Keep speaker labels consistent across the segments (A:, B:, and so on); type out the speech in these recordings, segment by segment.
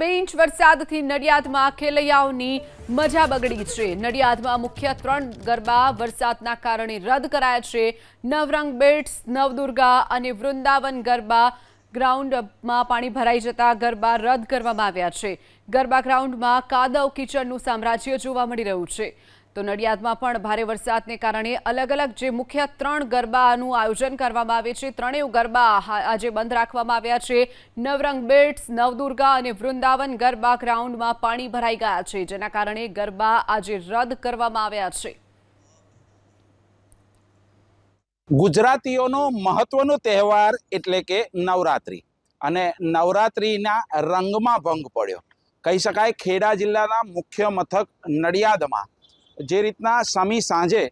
A: બે ઇંચ વરસાદથી નડિયાદમાં ખેલૈયાઓની મજા બગડી છે. નડિયાદમાં મુખ્ય ત્રણ ગરબા વરસાદના કારણે રદ કરાયા છે. નવરંગ બેટ્સ, નવદુર્ગા અને વૃંદાવન ગરબા ગ્રાઉન્ડમાં પાણી ભરાઈ જતા ગરબા રદ કરવામાં આવ્યા છે. ગરબા ગ્રાઉન્ડમાં કાદવ કિચડનું સામ્રાજ્ય જોવા મળી રહ્યું છે. તો નડિયાદમાં પણ ભારે વરસાદને કારણે અલગ અલગ જે મુખ્ય ત્રણ ગરબાનું આયોજન કરવામાં આવે છે, ત્રણેય ગરબા આજે બંધ રાખવામાં આવ્યા છે. નવરંગ બેટ્સ, નવદુર્ગા અને વૃંદાવન ગરબા ગ્રાઉન્ડમાં પાણી ભરાઈ ગયા છે, જેના કારણે ગરબા આજે રદ કરવામાં આવ્યા છે.
B: ગુજરાતીઓનો મહત્વનો તહેવાર એટલે કે નવરાત્રિ. અને નવરાત્રિના રંગમાં ભંગ પડ્યો. કહી શકાય ખેડા જિલ્લાના મુખ્ય મથક નડિયાદમાં. જે રીતના સમી સાંજે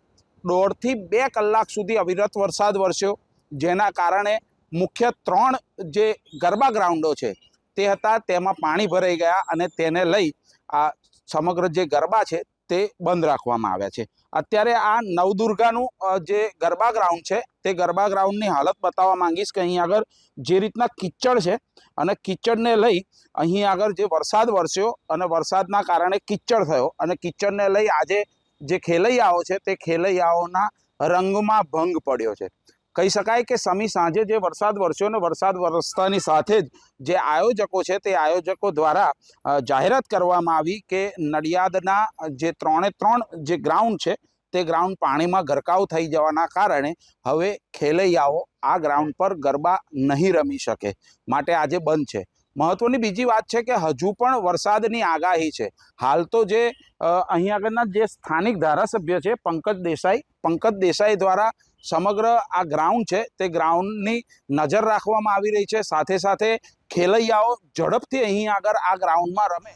B: દોઢથી બે કલાક સુધી અવિરત વરસાદ વરસ્યો. જેના કારણે મુખ્ય ત્રણ જે ગરબા ગ્રાઉન્ડો છે તે હતા, તેમાં પાણી ભરાઈ ગયા અને તેને લઈ આ સમગ્ર જે ગરબા છે તે બંધ રાખવામાં આવ્યા છે. અત્યારે આ નવદુર્ગાનું જે ગરબા ગ્રાઉન્ડ છે, તે ગરબા ગ્રાઉન્ડની હાલત બતાવવા માંગીશ કે અહીં આગળ જે રીતના કિચડ છે અને કિચડને લઈ અહીં આગળ જે વરસાદ વરસ્યો અને વરસાદના કારણે કિચડ થયો અને કિચડને લઈ આજે જે ખેલૈયાઓ છે, તે ખેલૈયાઓના રંગમાં ભંગ પડ્યો છે. કહી શકાય કે સમી સાંજે જે વરસાદ વરસ્યો ને વરસાદ વરસતાની સાથે જ જે આયોજકો છે તે આયોજકો દ્વારા જાહેરાત કરવામાં આવી કે નડિયાદના જે ત્રણે ત્રણ જે ગ્રાઉન્ડ છે તે ગ્રાઉન્ડ પાણીમાં ગરકાવ થઈ જવાના કારણે હવે ખેલૈયાઓ આ ગ્રાઉન્ડ પર ગરબા નહીં રમી શકે, માટે આજે બંધ છે. મહત્વની બીજી વાત છે કે હજુ પણ વરસાદની આગાહી છે. હાલ તો જે અહીં આગળના જે સ્થાનિક ધારાસભ્ય છે, પંકજ દેસાઈ પંકજ દેસાઈ દ્વારા સમગ્ર આ ગ્રાઉન્ડ છે, તે ગ્રાઉન્ડની નજર રાખવામાં આવી રહી છે. સાથે સાથે ખેલૈયાઓ ઝડપથી અહીં આગળ આ ગ્રાઉન્ડમાં રમે.